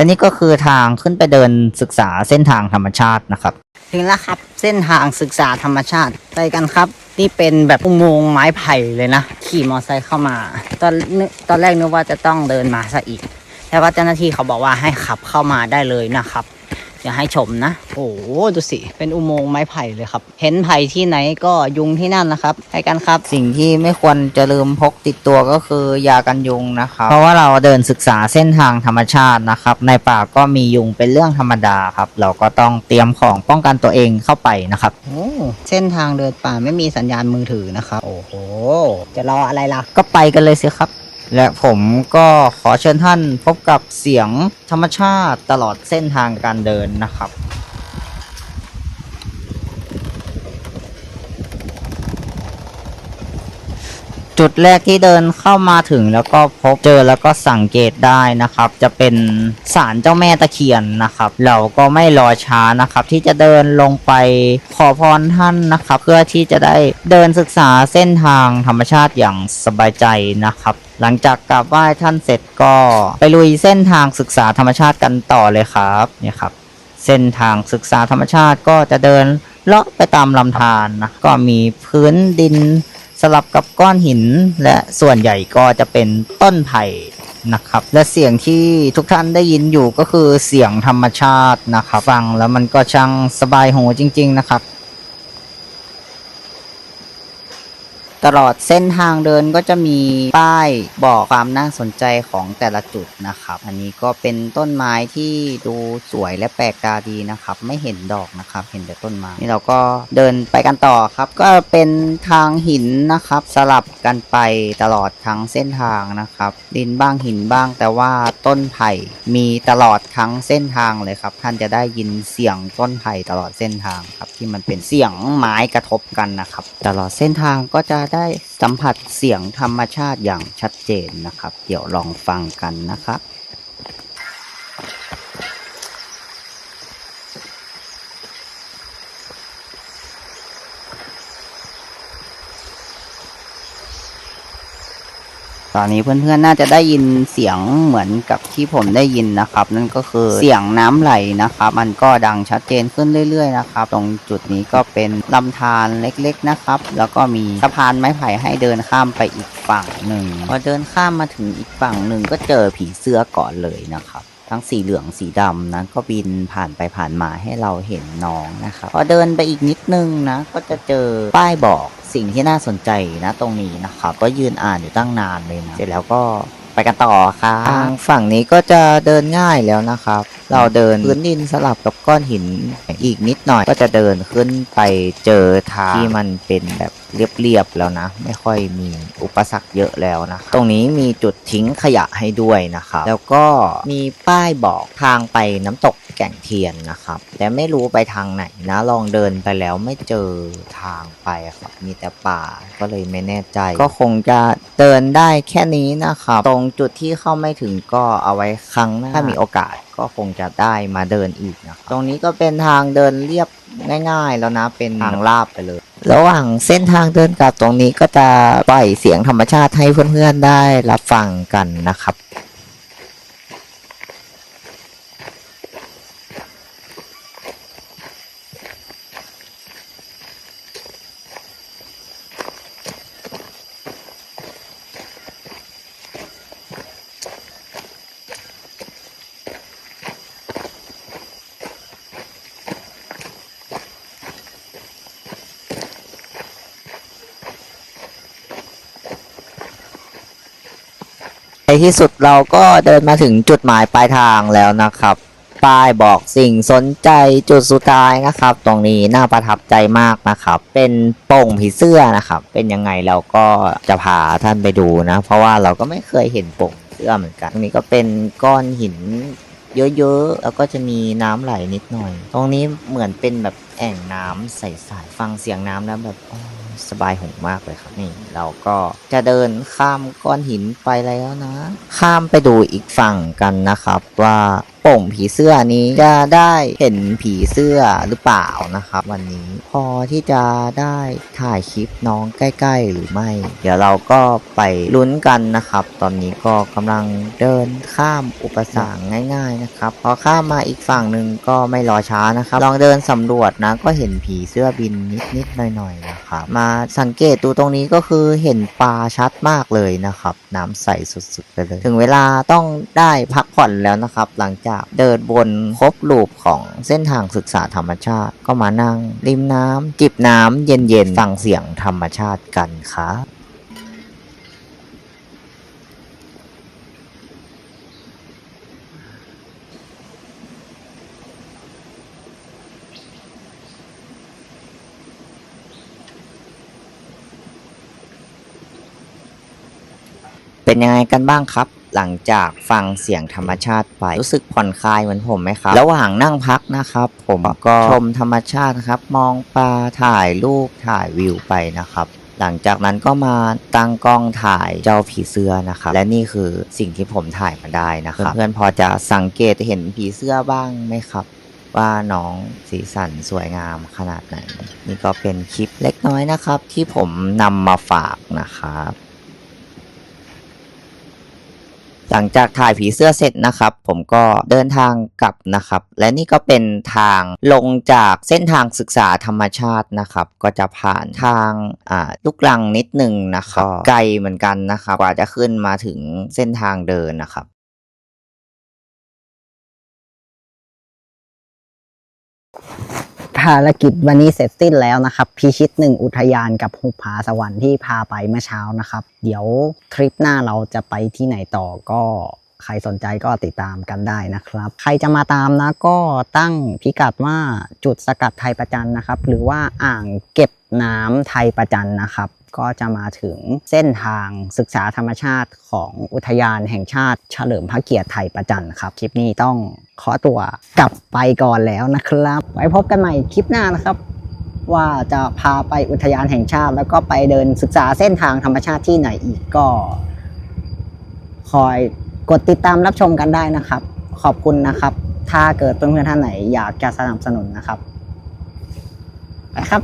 และนี่ก็คือทางขึ้นไปเดินศึกษาเส้นทางธรรมชาตินะครับ ถึงแล้วครับเส้นทางศึกษาธรรมชาติไปกันครับ นี่เป็นแบบอุโมงค์ไม้ไผ่เลยนะ ขี่มอเตอร์ไซค์เข้ามา ตอนนึกตอนแรกนึกว่าจะต้องเดินมาซะอีก แต่ว่าเจ้าหน้าที่เขาบอกว่าให้ขับเข้ามาได้เลยนะครับ อย่าให้ชมนะ โอ้โหดูสิ เป็นอุโมงค์ไม้ไผ่เลยครับ เห็นไผ่ที่ไหนก็ยุงที่นั่นนะครับไปกันครับ สิ่งที่ไม่ควรจะลืมพกติดตัวก็คือยากันยุงนะครับ เพราะว่าเราเดินศึกษาเส้นทางธรรมชาตินะครับ ในป่าก็มียุงเป็นเรื่องธรรมดาครับ เราก็ต้องเตรียมของป้องกันตัวเองเข้าไปนะครับ โอ้เส้นทางเดินป่าไม่มีสัญญาณมือถือนะครับ โอ้โห จะรออะไรล่ะ ก็ไปกันเลยสิครับ และผมก็ขอเชิญท่านพบกับเสียงธรรมชาติตลอดเส้นทางการเดินนะครับ จุดแรกที่เดินเข้ามาถึงแล้วก็พบเจอแล้วก็สังเกตได้นะครับ จะเป็นศาลเจ้าแม่ตะเคียนนะครับ เราก็ไม่รอช้านะครับ ที่จะเดินลงไปขอพรท่านนะครับ เพื่อที่จะได้เดินศึกษาเส้นทางธรรมชาติอย่างสบายใจนะครับ หลังจากกราบไหว้ท่านเสร็จก็ไปลุยเส้นทางศึกษาธรรมชาติกันต่อเลยครับเนี่ยครับ เส้นทางศึกษาธรรมชาติก็จะเดินเลาะไปตามลำธารนะก็มีพื้นดิน สลับกับก้อนหิน และส่วนใหญ่ก็จะเป็นต้นไผ่นะครับ และเสียงที่ทุกท่านได้ยินอยู่ก็คือเสียงธรรมชาตินะครับ ฟังแล้วมันก็ช่างสบายหูจริง ๆ นะครับ ตลอดเส้นทางเดินก็จะมีป้ายบอกความน่าสนใจของแต่ละจุดนะครับ อันนี้ก็เป็นต้นไม้ที่ดูสวยและแปลกตาดีนะครับ ไม่เห็นดอกนะครับ เห็นแต่ต้นไม้นี่เราก็เดินไปกันต่อครับ ก็เป็นทางหินนะครับ สลับกันไปตลอดทั้งเส้นทางนะครับดินบ้างหินบ้าง แต่ว่าต้นไผ่มีตลอดทั้งเส้นทางเลยครับ ท่านจะได้ยินเสียงต้นไผ่ตลอดเส้นทางครับ ที่มันเป็นเสียงไม้กระทบกันนะครับ ตลอดเส้นทางก็จะได้สัมผัสเสียงธรรมชาติอย่างชัดเจนนะครับ เดี๋ยวลองฟังกันนะครับ ตอนนี้เพื่อนๆน่าจะได้ยินเสียงเหมือนกับที่ผมได้ยินนะครับ นั่นก็คือเสียงน้ำไหลนะครับ มันก็ดังชัดเจนขึ้นเรื่อย ๆ นะครับ ตรงจุดนี้ก็เป็นลำธารเล็กๆนะครับ แล้วก็มีสะพานไม้ไผ่ให้เดินข้ามไปอีกฝั่งหนึ่งพอเดินข้ามมาถึงอีกฝั่งหนึ่งก็เจอผีเสื้อก่อนเลยนะครับทั้งสีเหลืองสีดำนะก็บินผ่านไปผ่านมาให้เราเห็นน้องนะครับพอเดินไปอีกนิดนึงนะ ก็จะเจอป้ายบอก สิ่งที่น่าสนใจนะตรงนี้นะครับ ก็ยืนอ่านอยู่ตั้งนานเลยนะ เสร็จแล้วก็ไปกันต่อครับทางฝั่งนี้ก็จะเดินง่ายแล้วนะครับ เราเดินพื้นดินสลับกับก้อนหินอีกนิดหน่อยก็จะเดินขึ้นไปเจอทางที่มันเป็นแบบ เรียบๆแล้วนะ ไม่ค่อยมีอุปสรรคเยอะแล้วนะ ตรงนี้มีจุดทิ้งขยะให้ด้วยนะครับ แล้วก็มีป้ายบอกทางไปน้ำตกแก่งเทียนนะครับ แต่ไม่รู้ไปทางไหนนะ ลองเดินไปแล้วไม่เจอทางไปครับมีแต่ป่าก็เลยไม่แน่ใจ ก็คงจะเดินได้แค่นี้นะครับ ตรงจุดที่เข้าไม่ถึงก็เอาไว้ครั้งหน้าถ้ามีโอกาสก็คงจะได้มาเดินอีกนะครับตรงนี้ก็เป็นทางเดินเรียบง่าย ๆ แล้วนะเป็นทางลาบไปเลย ระหว่างเส้นทางเดินกลับตรงนี้ก็จะปล่อยเสียงธรรมชาติให้เพื่อนๆได้รับฟังกันนะครับ ในที่สุดเราก็เดินมาถึงจุดหมายปลายทางแล้วนะครับ ป้ายบอกสิ่งสนใจจุดสุดท้ายนะครับ ตรงนี้น่าประทับใจมากนะครับ เป็นโป่งผีเสื้อนะครับ เป็นยังไงเราก็จะพาท่านไปดูนะ เพราะว่าเราก็ไม่เคยเห็นโป่งเสื้อเหมือนกันตรงนี้ก็เป็นก้อนหินเยอะๆ แล้วก็จะมีน้ำไหลนิดหน่อย ตรงนี้เหมือนเป็นแบบแอ่งน้ำใสๆ ฟังเสียงน้ำแล้วแบบ สบายหูมากเลยครับนี่ เราก็จะเดินข้ามก้อนหินไปแล้วนะ ข้ามไปดูอีกฝั่งกันนะครับว่าป่งผีเสื้อนี้จะได้เห็นผีเสื้อหรือเปล่านะครับวันนี้พอที่จะได้ถ่ายคลิปน้องใกล้ ๆ หรือไม่ เดี๋ยวเราก็ไปลุ้นกันนะครับ ตอนนี้ก็กำลังเดินข้ามอุปสรรคง่าย ๆนะครับพอข้ามมาอีกฝั่งหนึ่งก็ไม่รอช้านะครับ ลองเดินสำรวจนะก็เห็นผีเสื้อบินนิดๆหน่อยๆนะครับมาสังเกตดูตรงนี้ก็คือเห็นปลาชัดมากเลยนะครับ น้ำใสสุดๆไปเลย ถึงเวลาต้องได้พักผ่อนแล้วนะครับ หลังจากเดินบนครบลูปของเส้นทางศึกษาธรรมชาติ ก็มานั่ง ริมน้ำจิบน้ำเย็นๆฟังเสียงธรรมชาติกันครับเป็นยังไงกันบ้างครับ หลังจากฟังเสียงธรรมชาติไปรู้สึกผ่อนคลายเหมือนผมไหมครับ ระหว่างนั่งพักนะครับ ผมก็ชมธรรมชาตินะครับ มองปลาถ่ายรูปถ่ายวิวไปนะครับ หลังจากนั้นก็มาตั้งกล้องถ่ายเจ้าผีเสื้อนะครับ และนี่คือสิ่งที่ผมถ่ายมาได้นะครับ เพื่อนๆพอจะสังเกตเห็นผีเสื้อบ้างไหมครับว่าน้องสีสันสวยงามขนาดไหน นี่ก็เป็นคลิปเล็กน้อยนะครับ ที่ผมนำมาฝากนะครับ หลังจากถ่ายผีเสื้อเสร็จนะครับ ผมก็เดินทางกลับนะครับ และนี่ก็เป็นทางลงจากเส้นทางศึกษาธรรมชาตินะครับ ก็จะผ่านทางอ่าลูกลังนิดหนึ่งนะครับไกลเหมือนกันนะครับกว่าจะขึ้นมาถึงเส้นทางเดินนะครับ ภารกิจวันนี้เสร็จสิ้นแล้วนะครับ พิชิตหนึ่งอุทยานกับหุบผาสวรรค์ที่พาไปเมื่อเช้านะครับ เดี๋ยวทริปหน้าเราจะไปที่ไหนต่อก็ใครสนใจก็ติดตามกันได้นะครับ ใครจะมาตามนะก็ตั้งพิกัดว่าจุดสกัดไทยประจันนะครับ หรือว่าอ่างเก็บน้ำไทยประจันนะครับ ก็จะมาถึงเส้นทางศึกษาธรรมชาติของอุทยานแห่งชาติเฉลิมพระเกียรติไทยประจันครับคลิปนี้ต้องขอตัวกลับไปก่อนแล้วนะครับ ไว้พบกันใหม่คลิปหน้านะครับ ว่าจะพาไปอุทยานแห่งชาติ แล้วก็ไปเดินศึกษาเส้นทางธรรมชาติที่ไหนอีกก็ คอยกดติดตามรับชมกันได้นะครับ ขอบคุณนะครับ ถ้าเกิดเพื่อนๆท่านไหนอยากจะสนับสนุนนะครับไปครับ